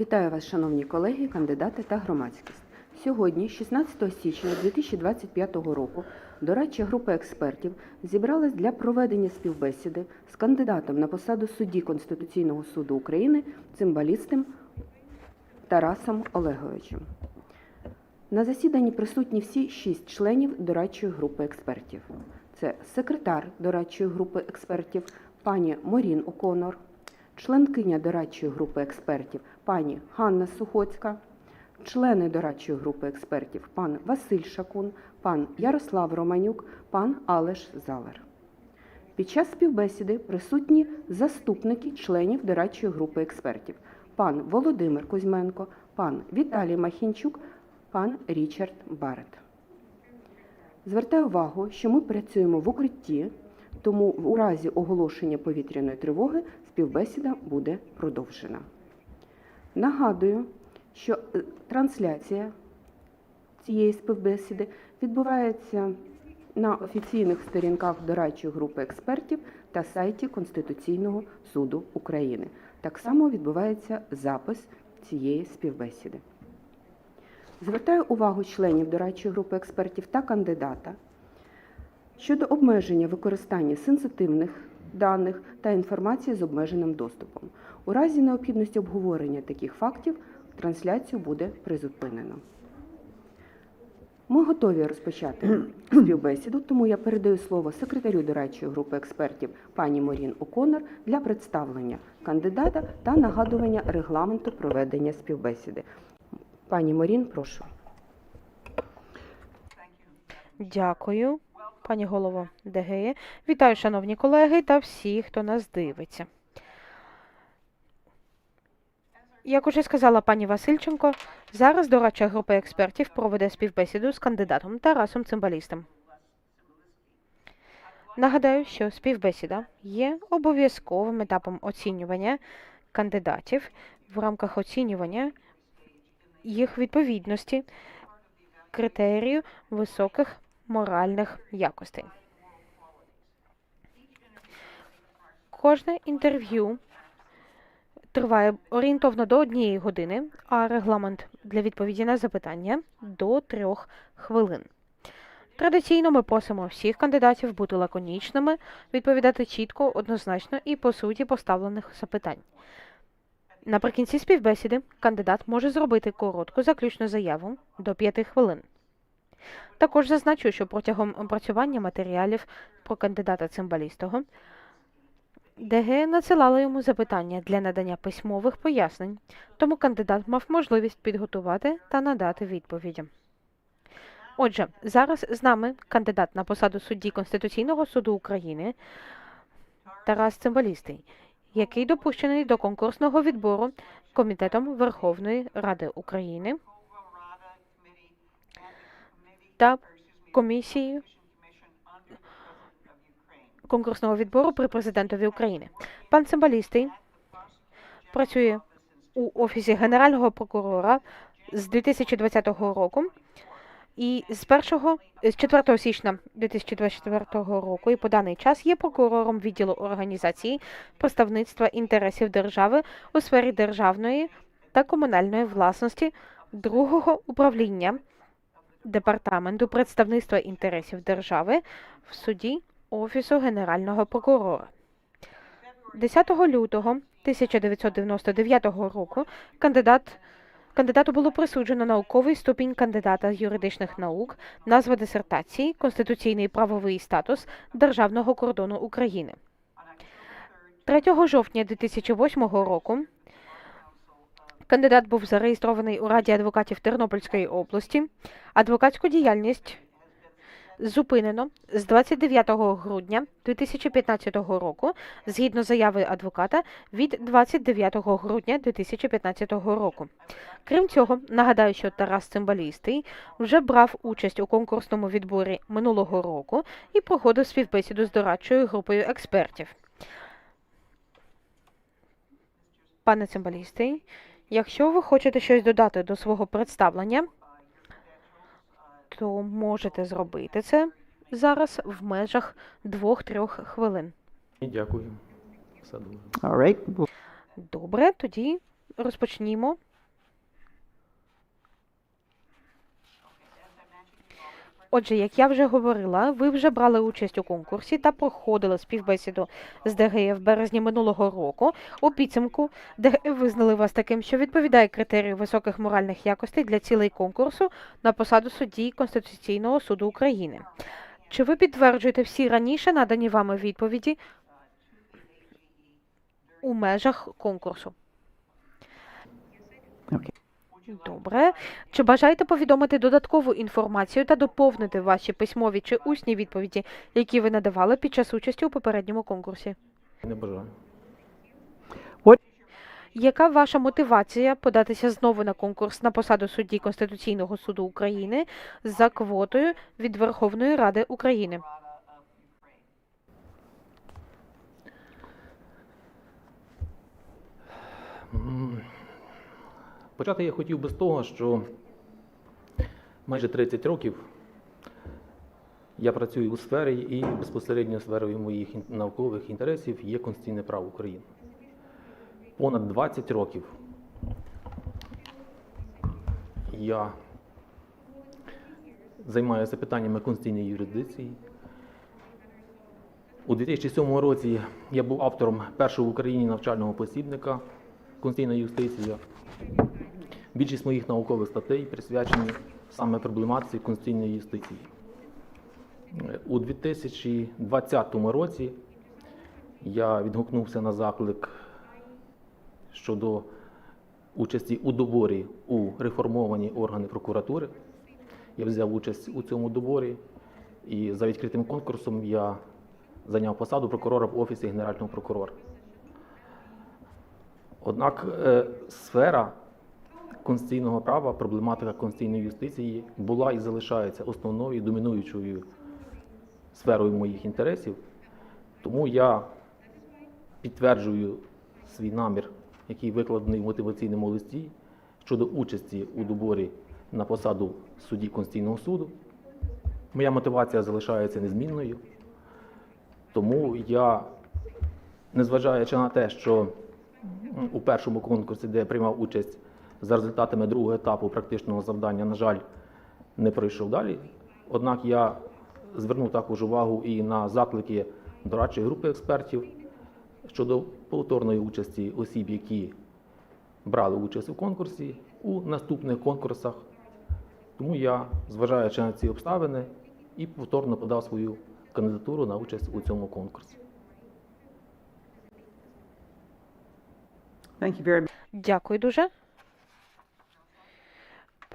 Вітаю вас, шановні колеги, кандидати та громадськість. Сьогодні, 16 січня 2025 року, дорадча група експертів зібралась для проведення співбесіди з кандидатом на посаду судді Конституційного суду України цимбалістом Тарасом Олеговичем. На засіданні присутні всі шість членів дорадчої групи експертів. Це секретар дорадчої групи експертів пані Морін Оконор, членкиня дорадчої групи експертів пані Ганна Сухоцька, члени дорадчої групи експертів пан Василь Шакун, пан Ярослав Романюк, пан Алеш Залер. Під час співбесіди присутні заступники членів дорадчої групи експертів пан Володимир Кузьменко, пан Віталій Махінчук, пан Річард Барет. Звертаю увагу, що ми працюємо в укритті, тому у разі оголошення повітряної тривоги співбесіда буде продовжена. Нагадую, що е, трансляція цієї співбесіди відбувається на офіційних сторінках дорадчої групи експертів та сайті Конституційного суду України. Так само відбувається запис цієї співбесіди. Звертаю увагу членів дорадчої групи експертів та кандидата щодо обмеження використання сенситивних даних та інформації з обмеженим доступом. У разі необхідності обговорення таких фактів трансляцію буде призупинено. Ми готові розпочати співбесіду, тому я передаю слово секретарю дорадчої групи експертів пані Морін Оконор для представлення кандидата та нагадування регламенту проведення співбесіди. Пані Морін, прошу. Дякую, пані голово ДГЕ. Вітаю, шановні колеги та всі, хто нас дивиться. Як уже сказала пані Васильченко, зараз дорадча група експертів проведе співбесіду з кандидатом Тарасом Цимбалістом. Нагадаю, що співбесіда є обов'язковим етапом оцінювання кандидатів в рамках оцінювання їх відповідності критерію високих моральних якостей. Кожне інтерв'ю триває орієнтовно до однієї години, а регламент для відповіді на запитання до трьох хвилин. Традиційно ми просимо всіх кандидатів бути лаконічними, відповідати чітко, однозначно і по суті поставлених запитань. Наприкінці співбесіди кандидат може зробити коротку заключну заяву до 5 хвилин. Також зазначу, що протягом опрацювання матеріалів про кандидата цимбалістого ДГ надсилала йому запитання для надання письмових пояснень, тому кандидат мав можливість підготувати та надати відповіді. Отже, зараз з нами кандидат на посаду судді Конституційного суду України Тарас Цимбалістий, який допущений до конкурсного відбору Комітетом Верховної Ради України та комісією конкурсного відбору при президентові України. Пан Цимбалістий працює у офісі Генерального прокурора з 2020 року. І з 1, з 4 січня 2024 року і по даний час є прокурором відділу організації представництва інтересів держави у сфері державної та комунальної власності другого управління департаменту представництва інтересів держави в суді Офісу Генерального прокурора. 10 лютого 1999 року кандидат Кандидату було присуджено науковий ступінь кандидата з юридичних наук, назва дисертації, конституційний правовий статус Державного кордону України. 3 жовтня 2008 року кандидат був зареєстрований у Раді адвокатів Тернопільської області. Адвокатську діяльність зупинено з 29 грудня 2015 року згідно заяви адвоката від 29 грудня 2015 року. Крім цього, нагадаю, що Тарас Цимбалістий вже брав участь у конкурсному відборі минулого року і проходив співбесіду з дорадчою групою експертів. Пане Цимбалістий, якщо ви хочете щось додати до свого представлення, то можете зробити це зараз в межах 2-3 хвилин. І Дякую. Все добре. Добре, тоді розпочнімо Отже, як я вже говорила, ви вже брали участь у конкурсі та проходили співбесіду з ДГЕ в березні минулого року. У підсумку ДГЕ визнали вас таким, що відповідає критерію високих моральних якостей для цілей конкурсу на посаду судді Конституційного суду України. Чи ви підтверджуєте всі раніше надані вами відповіді у межах конкурсу? Добре. Чи бажаєте повідомити додаткову інформацію та доповнити ваші письмові чи усні відповіді, які ви надавали під час участі у попередньому конкурсі? Не бажаю. Яка ваша мотивація податися знову на конкурс на посаду судді Конституційного суду України за квотою від Верховної Ради України? М, Почати я хотів би з того, що майже 30 років я працюю у сфері і безпосередньо сферою моїх наукових інтересів є Конституційне право України. Понад 20 років я займаюся питаннями конституційної юрисдикції. У 2007 році я був автором першого в Україні навчального посібника Конституційна юстиція. Більшість моїх наукових статей присвячені саме проблематиці конституційної юстиції. Е, У 2020 році я відгукнувся на заклик щодо участі у доборі у реформовані органи прокуратури. Я взяв участь у цьому доборі і за відкритим конкурсом я зайняв посаду прокурора в Офісі Генерального прокурора. Однак е, сфера конституційного права, проблематика конституційної юстиції була і залишається основною домінуючою сферою моїх інтересів. Тому я підтверджую свій намір, який викладений в мотиваційному листі щодо участі у доборі на посаду судді Конституційного суду. Моя мотивація залишається незмінною. Тому я, незважаючи на те, що у першому конкурсі, де я приймав участь за результатами другого етапу практичного завдання, на жаль, не пройшов далі. Однак я звернув також увагу і на заклики дорадчої групи експертів щодо повторної участі осіб, які брали участь у конкурсі, у наступних конкурсах. Тому я, зважаючи на ці обставини, і повторно подав свою кандидатуру на участь у цьому конкурсі. Дякую дуже.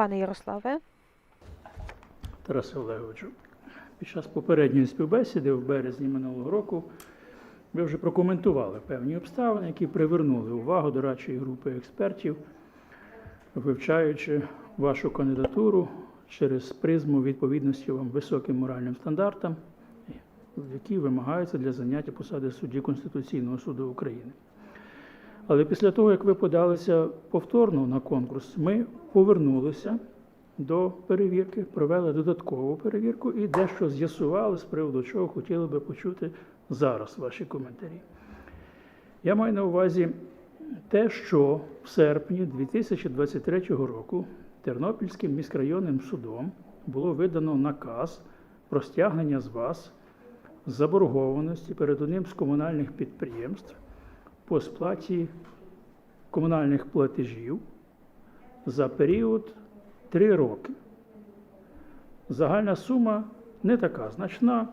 Пане Ярославе, Тарасе Олеговичу, під час попередньої співбесіди в березні минулого року ви вже прокоментували певні обставини, які привернули увагу дорадчої групи експертів, вивчаючи вашу кандидатуру через призму відповідності вам високим моральним стандартам, які вимагаються для заняття посади судді Конституційного суду України. Але після того, як ви подалися повторно на конкурс, ми повернулися до перевірки, провели додаткову перевірку і дещо з'ясували з приводу чого хотіли би почути зараз ваші коментарі. Я маю на увазі те, що в серпні 2023 року Тернопільським міськрайонним судом було видано наказ про стягнення з вас заборгованості перед одним з комунальних підприємств по сплаті комунальних платежів за період 3 роки. Загальна сума не така значна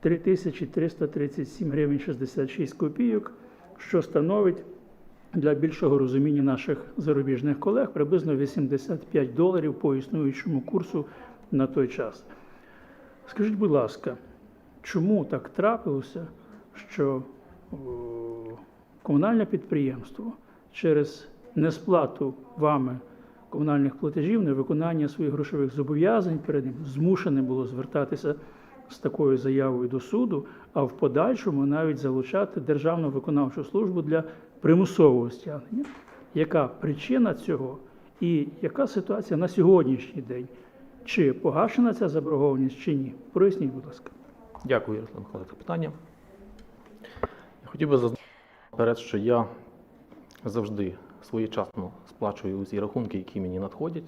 3337 гривень 66 копійок, що становить для більшого розуміння наших зарубіжних колег приблизно 85 доларів по існуючому курсу на той час. Скажіть, будь ласка, чому так трапилося, що комунальне підприємство через несплату вами комунальних платежів, невиконання своїх грошових зобов'язань перед ним змушене було звертатися з такою заявою до суду, а в подальшому навіть залучати Державну виконавчу службу для примусового стягнення. Яка причина цього і яка ситуація на сьогоднішній день? Чи погашена ця заборгованість, чи ні? Проясніть, будь ласка. Дякую, Ярослав Михайлович, за питання. Я хотів би зазначити наперед, що я завжди своєчасно сплачую усі рахунки, які мені надходять.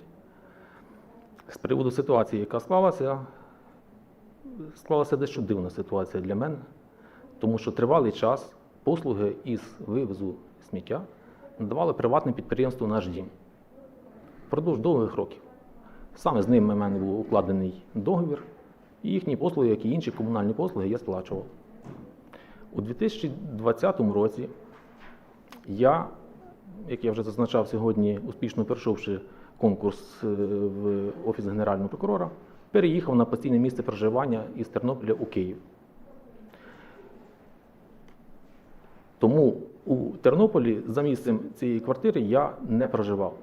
З приводу ситуації, яка склалася, склалася дещо дивна ситуація для мене, тому що тривалий час послуги із вивезу сміття надавали приватне підприємство наш дім впродовж довгих років. Саме з ним у мене був укладений договір, і їхні послуги, як і інші комунальні послуги, я сплачував. У 2020 році я, як я вже зазначав сьогодні, успішно пройшовши конкурс е, в Офіс Генерального прокурора, переїхав на постійне місце проживання із Тернополя у Київ. Тому у Тернополі за місцем цієї квартири я не проживав.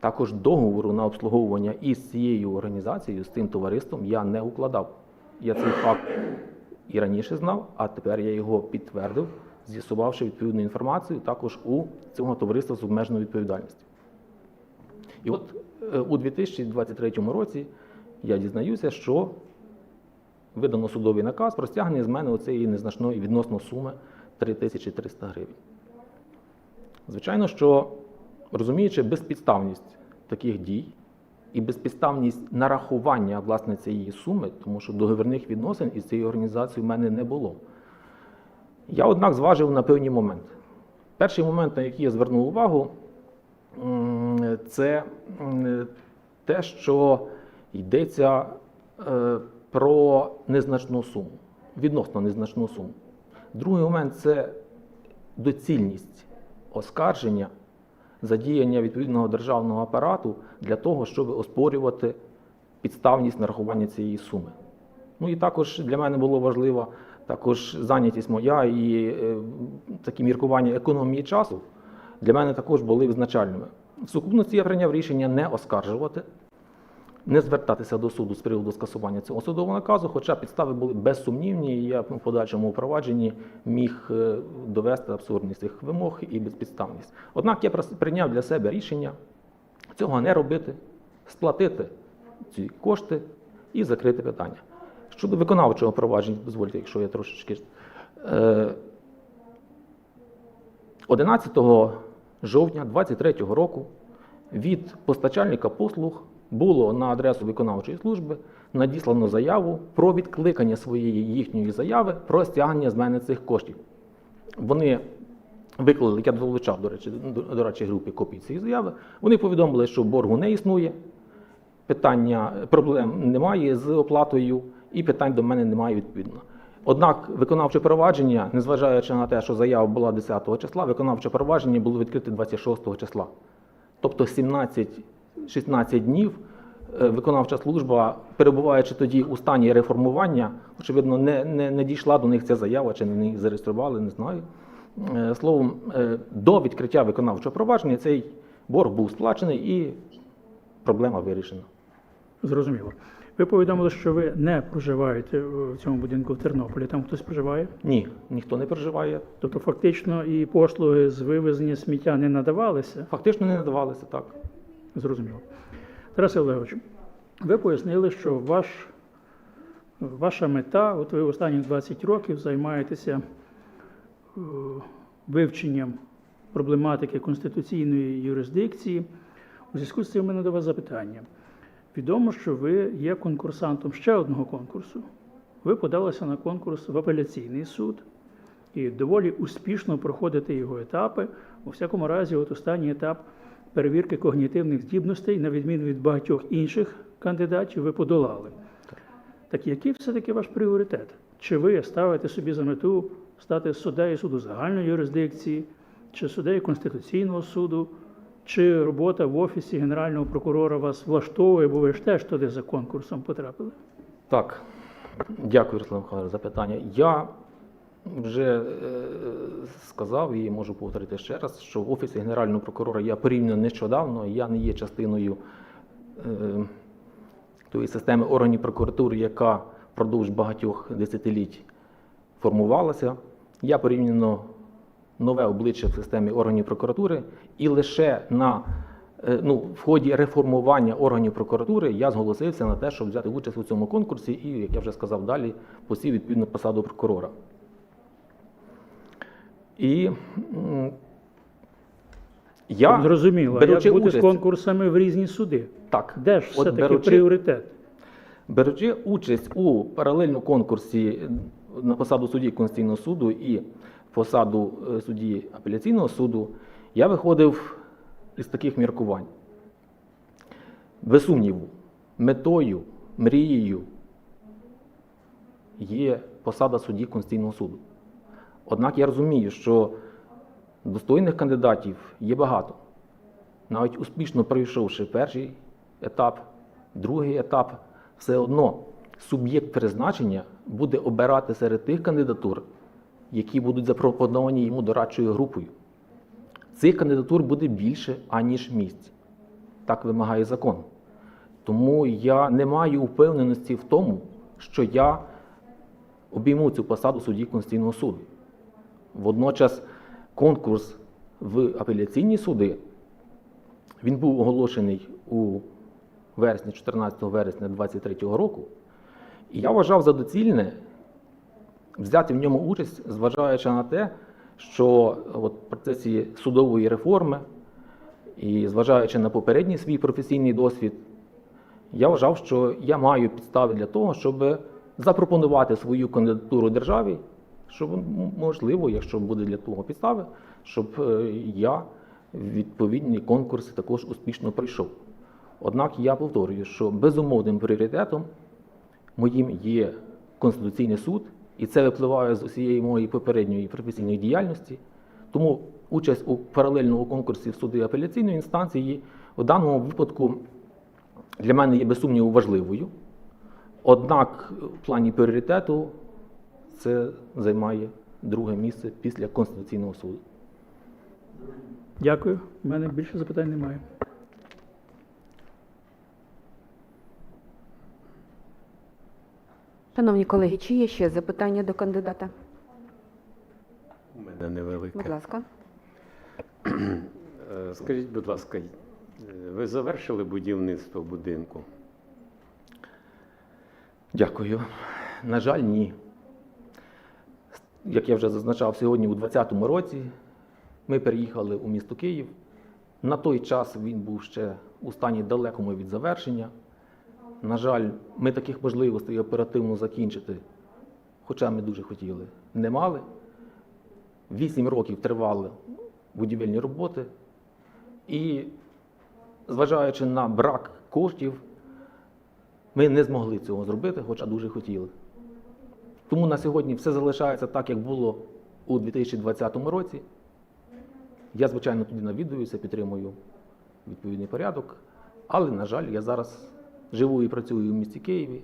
Також договору на обслуговування із цією організацією, з тим товариством я не укладав. Я цей факт і раніше знав, а тепер я його підтвердив, з'ясувавши відповідну інформацію також у цього товариства з обмеженою відповідальністю. І от е, у 2023 році я дізнаюся, що видано судовий наказ про стягнення з мене оцієї незначної відносно суми 3300 гривень. Звичайно, що розуміючи безпідставність таких дій і безпідставність нарахування власне цієї суми, тому що договірних відносин із цією організацією в мене не було. Я, однак, зважив на певні моменти. Перший момент, на який я звернув увагу, це те, що йдеться е, про незначну суму, відносно незначну суму. Другий момент це доцільність оскарження задіяння відповідного державного апарату для того, щоб оспорювати підставність нарахування цієї суми. Ну і також для мене було важливо також зайнятість моя і е, такі міркування економії часу для мене також були визначальними. В сукупності я прийняв рішення не оскаржувати, не звертатися до суду з приводу скасування цього судового наказу, хоча підстави були безсумнівні, і я в подальшому провадженні міг е, довести абсурдність цих вимог і безпідставність. Однак я прийняв для себе рішення цього не робити, сплатити ці кошти і закрити питання. Щодо виконавчого провадження, дозвольте, якщо я трошечки. Е, 11 жовтня 2023 року від постачальника послуг було на адресу виконавчої служби надіслано заяву про відкликання своєї їхньої заяви про стягнення з мене цих коштів. Вони виклали, я долучав, до речі, до, речі, групі копії цієї заяви. Вони повідомили, що боргу не існує, питання проблем немає з оплатою, і питань до мене немає відповідно. Однак виконавче провадження, незважаючи на те, що заява була 10 числа, виконавче провадження було відкрите 26 числа. Тобто 17-16 днів е, виконавча служба, перебуваючи тоді у стані реформування, очевидно, не, не, не дійшла до них ця заява, чи не її зареєстрували, не знаю. Е, Словом, е, до відкриття виконавчого провадження цей борг був сплачений і проблема вирішена. Зрозуміло. Ви повідомили, що ви не проживаєте в цьому будинку в Тернополі. Там хтось проживає? Ні, ніхто не переживає. Тобто, фактично, і послуги з вивезення сміття не надавалися. Фактично не надавалося так. Зрозуміло. Тарасе Олегович, ви пояснили, що ваш, ваша мета, от ви останні 20 років займаєтеся е, вивченням проблематики конституційної юрисдикції. У зв'язку з цим у мене до вас запитання. Відомо, що ви є конкурсантом ще одного конкурсу. Ви подалися на конкурс в апеляційний суд і доволі успішно проходите його етапи. У всякому разі, от останній етап перевірки когнітивних здібностей, на відміну від багатьох інших кандидатів, ви подолали. Так який все-таки ваш пріоритет? Чи ви ставите собі за мету стати суддею суду загальної юрисдикції, чи суддею Конституційного суду, чи робота в офісі Генерального прокурора вас влаштовує, бо ви ж теж туди за конкурсом потрапили? Так, дякую, Руслан Михайлович, за питання. Я вже е, сказав і можу повторити ще раз, що в Офісі Генерального прокурора я порівняно нещодавно, я не є частиною е, тої системи органів прокуратури, яка впродовж багатьох десятиліть формувалася. Я порівняно нове обличчя в системі органів прокуратури, і лише на е, ну, в ході реформування органів прокуратури я зголосився на те, щоб взяти участь у цьому конкурсі, і, як я вже сказав далі, посів відповідну посаду прокурора. І я Зрозуміло, беручи як бути з конкурсами в різні суди? так, Де ж все-таки беручи- пріоритет? Беручи участь у паралельному конкурсі на посаду судді Конституційного суду і посаду е, судді апеляційного суду, я виходив із таких міркувань. Без сумніву, метою, мрією є посада судді Конституційного суду. Однак я розумію, що достойних кандидатів є багато. Навіть успішно пройшовши перший етап, другий етап, все одно суб'єкт призначення буде обирати серед тих кандидатур, які будуть запропоновані йому дорадчою групою. Цих кандидатур буде більше, аніж місць. Так вимагає закон. Тому я не маю впевненості в тому, що я обійму цю посаду судді Конституційного суду. Водночас конкурс в апеляційні суди він був оголошений у вересні, 14 вересня 2023 року. І я вважав за доцільне взяти в ньому участь, зважаючи на те, що от в процесі судової реформи і зважаючи на попередній свій професійний досвід, я вважав, що я маю підстави для того, щоб запропонувати свою кандидатуру державі, щоб можливо, якщо буде для того підстави, щоб е, я відповідні конкурси також успішно пройшов. Однак я повторюю, що безумовним пріоритетом моїм є Конституційний суд, і це випливає з усієї моєї попередньої професійної діяльності. Тому участь у паралельному конкурсі в суди апеляційної інстанції в даному випадку для мене є без сумніву важливою. Однак в плані пріоритету це займає друге місце після Конституційного суду. Дякую. У мене більше запитань немає. Шановні колеги, чи є ще запитання до кандидата? У мене невелике. Будь ласка. Е, Скажіть, будь ласка, ви завершили будівництво будинку? Дякую. На жаль, ні. Як я вже зазначав, сьогодні у 2020 році ми переїхали у місто Київ. На той час він був ще у стані далекому від завершення. На жаль, ми таких можливостей оперативно закінчити, хоча ми дуже хотіли, не мали. Вісім років тривали будівельні роботи. І, зважаючи на брак коштів, ми не змогли цього зробити, хоча дуже хотіли. Тому на сьогодні все залишається так, як було у 2020 році. Я, звичайно, туди навідуюся, підтримую відповідний порядок. Але, на жаль, я зараз живу і працюю в місті Києві.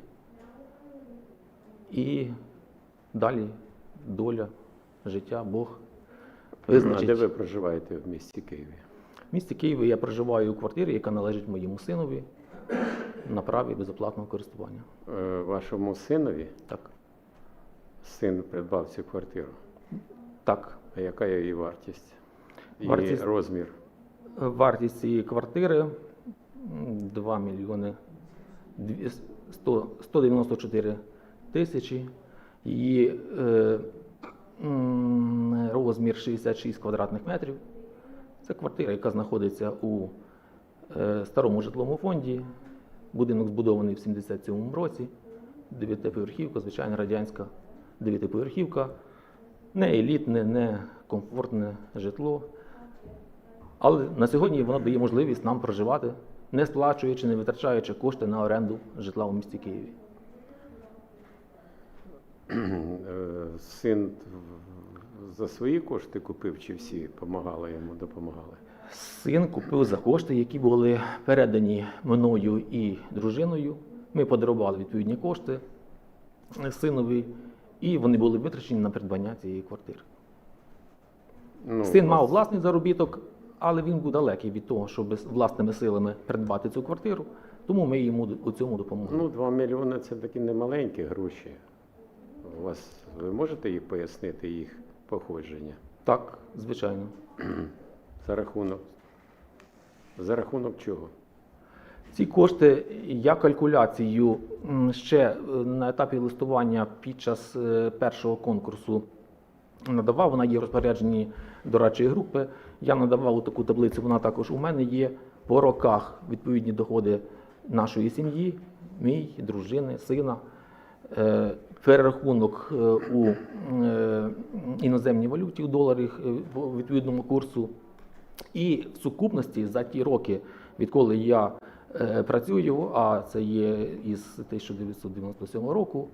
І далі доля, життя, Бог А визначить. де ви проживаєте в місті Києві? В місті Києві я проживаю у квартирі, яка належить моєму синові на праві безоплатного користування. Е, Вашому синові Так. Син придбав цю квартиру. Так. А яка її вартість? І Вартість- розмір? Вартість цієї квартири 2 мільйони 100 194 тисячі. Її е, розмір 66 квадратних метрів. Це квартира, яка знаходиться у е, старому житловому фонді. Будинок збудований в 77-му році. Дев'ятиповерхівка, звичайно, радянська дев'ятиповерхівка. Не елітне, не комфортне житло. Але на сьогодні воно дає можливість нам проживати, не сплачуючи, не витрачаючи кошти на оренду житла у місті Києві. Е, Син за свої кошти купив, чи всі допомагали йому, допомагали? Син купив за кошти, які були передані мною і дружиною. Ми подарували відповідні кошти синові, і вони були витрачені на придбання цієї квартири. Ну, Син мав власний заробіток, але він був далекий від того, щоб власними силами придбати цю квартиру, тому ми йому у цьому допомогли. Ну, 2 мільйони це такі немаленькі гроші. У вас ви можете їх пояснити їх походження? Так, звичайно. За рахунок. За рахунок чого? Ці кошти я калькуляцію ще е, на етапі листування під час е, першого конкурсу надавав. Вона є в розпорядженні дорадчої групи. Я надавав таку таблицю, вона також у мене є. По роках відповідні доходи нашої сім'ї. мій, дружини, сина, е, перерахунок у іноземній валюті у доларах по відповідному курсу. І в сукупності за ті роки, відколи я працюю, а це є із 1997 року,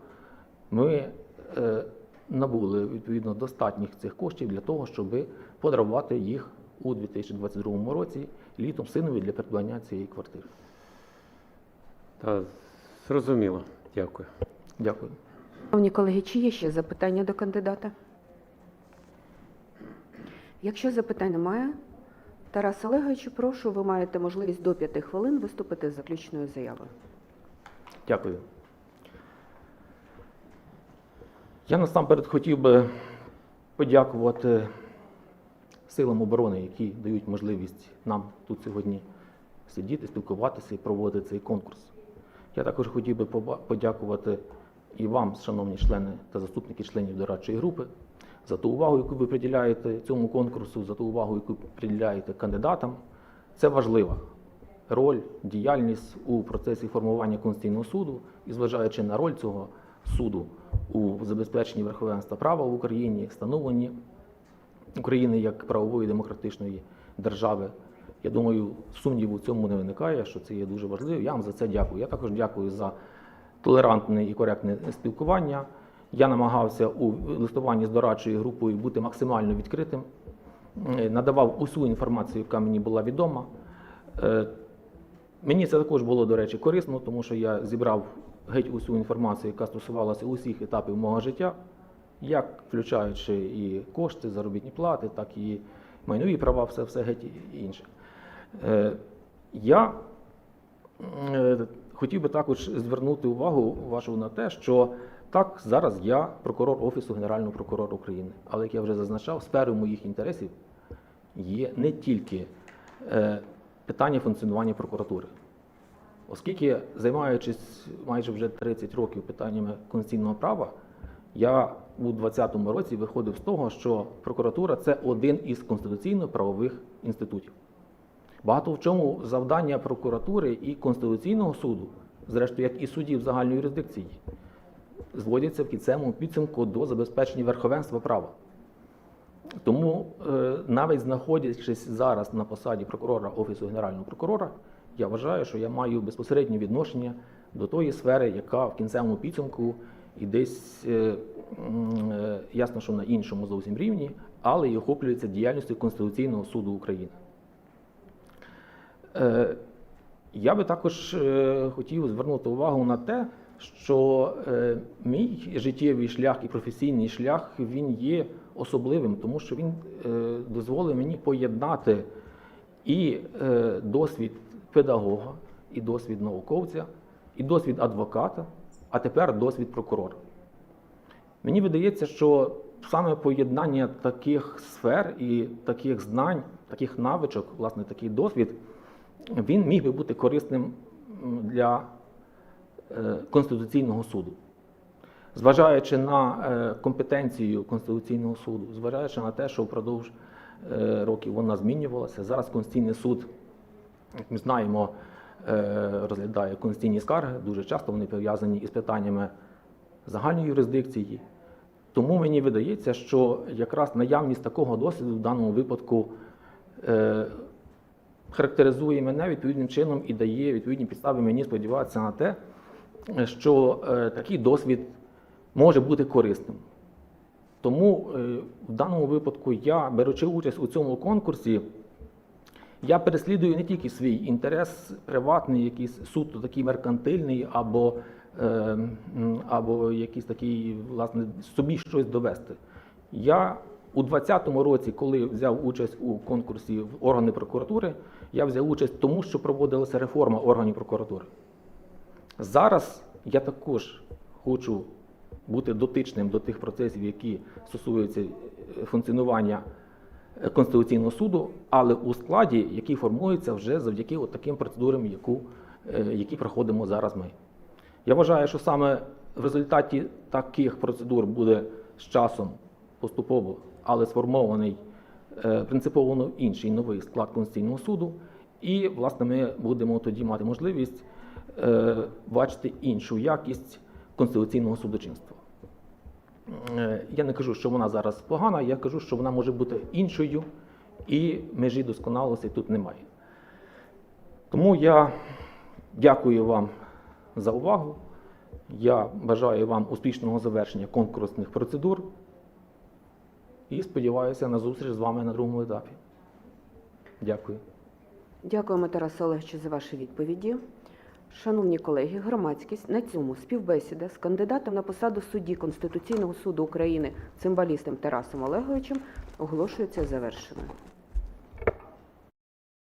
ми е, набули відповідно достатніх цих коштів для того, щоб подарувати їх у 2022 році літом синові для придбання цієї квартири. Та зрозуміло. Дякую. Дякую. Шановні колеги, чи є ще запитання до кандидата? Якщо запитань немає, Тарас Олегович, прошу, ви маєте можливість до п'яти хвилин виступити з заключною заявою. Дякую. Я насамперед хотів би подякувати силам оборони, які дають можливість нам тут сьогодні сидіти, спілкуватися і проводити цей конкурс. Я також хотів би подякувати і вам, шановні члени та заступники членів дорадчої групи, за ту увагу, яку ви приділяєте цьому конкурсу, за ту увагу, яку приділяєте кандидатам. Це важлива роль, діяльність у процесі формування Конституційного суду і зважаючи на роль цього суду у забезпеченні верховенства права в Україні, встановленні України як правової демократичної держави. Я думаю, сумніву в цьому не виникає, що це є дуже важливо. Я вам за це дякую. Я також дякую за толерантне і коректне спілкування. Я намагався у листуванні з дорадчою групою бути максимально відкритим, Е, надавав усю інформацію, яка мені була відома. Е, Мені це також було, до речі, корисно, тому що я зібрав геть усю інформацію, яка стосувалася усіх етапів мого життя, як включаючи і кошти, заробітні плати, так і майнові права, все, все геть і інше. Е, Я хотів би також звернути увагу вашу на те, що так, зараз я прокурор Офісу Генерального прокурора України. Але як я вже зазначав, сферою моїх інтересів є не тільки е, питання функціонування прокуратури. Оскільки, займаючись майже вже 30 років питаннями конституційного права, я у 2020 році виходив з того, що прокуратура це один із конституційно-правових інститутів. Багато в чому завдання прокуратури і Конституційного суду, зрештою, як і судів загальної юрисдикції, зводяться в кінцевому підсумку до забезпечення верховенства права. Тому, е, навіть знаходячись зараз на посаді прокурора Офісу Генерального прокурора, я вважаю, що я маю безпосереднє відношення до тої сфери, яка в кінцевому підсумку і десь е, е, ясно, що на іншому зовсім рівні, але й охоплюється діяльністю Конституційного суду України. Я би також хотів звернути увагу на те, що е, мій життєвий шлях і професійний шлях він є особливим, тому що він е, дозволив мені поєднати і е, досвід педагога, і досвід науковця, і досвід адвоката, а тепер досвід прокурора. Мені видається, що саме поєднання таких сфер і таких знань, таких навичок, власне, такий досвід, він міг би бути корисним для Конституційного суду. Зважаючи на е, компетенцію Конституційного суду, зважаючи на те, що впродовж е, років вона змінювалася, зараз Конституційний суд, як ми знаємо, е, розглядає конституційні скарги. Дуже часто вони пов'язані із питаннями загальної юрисдикції. Тому мені видається, що якраз наявність такого досвіду в даному випадку е, характеризує мене відповідним чином і дає відповідні підстави мені сподіватися на те, що е, такий досвід може бути корисним. Тому е, в даному випадку я, беручи участь у цьому конкурсі, я переслідую не тільки свій інтерес приватний, якийсь суто такий меркантильний, або, е, або якийсь такий, власне, собі щось довести. Я у 2020 році, коли взяв участь у конкурсі в органи прокуратури, я взяв участь тому, що проводилася реформа органів прокуратури. Зараз я також хочу бути дотичним до тих процесів, які стосуються е, функціонування е, Конституційного суду, але у складі, який формується вже завдяки таким процедурам, яку, е, які проходимо зараз ми. Я вважаю, що саме в результаті таких процедур буде з часом поступово, але сформований принципово інший новий склад Конституційного суду. І, власне, ми будемо тоді мати можливість бачити іншу якість конституційного судочинства. Е, Я не кажу, що вона зараз погана, я кажу, що вона може бути іншою, і межі досконалості тут немає. Тому я дякую вам за увагу. Я бажаю вам успішного завершення конкурсних процедур і сподіваюся на зустріч з вами на другому етапі. Дякую. Дякуємо, Тарасе Олеговичу, за ваші відповіді. Шановні колеги, громадськість на цьому співбесіда з кандидатом на посаду судді Конституційного суду України цимбалістом Тарасом Олеговичем оголошується завершеною.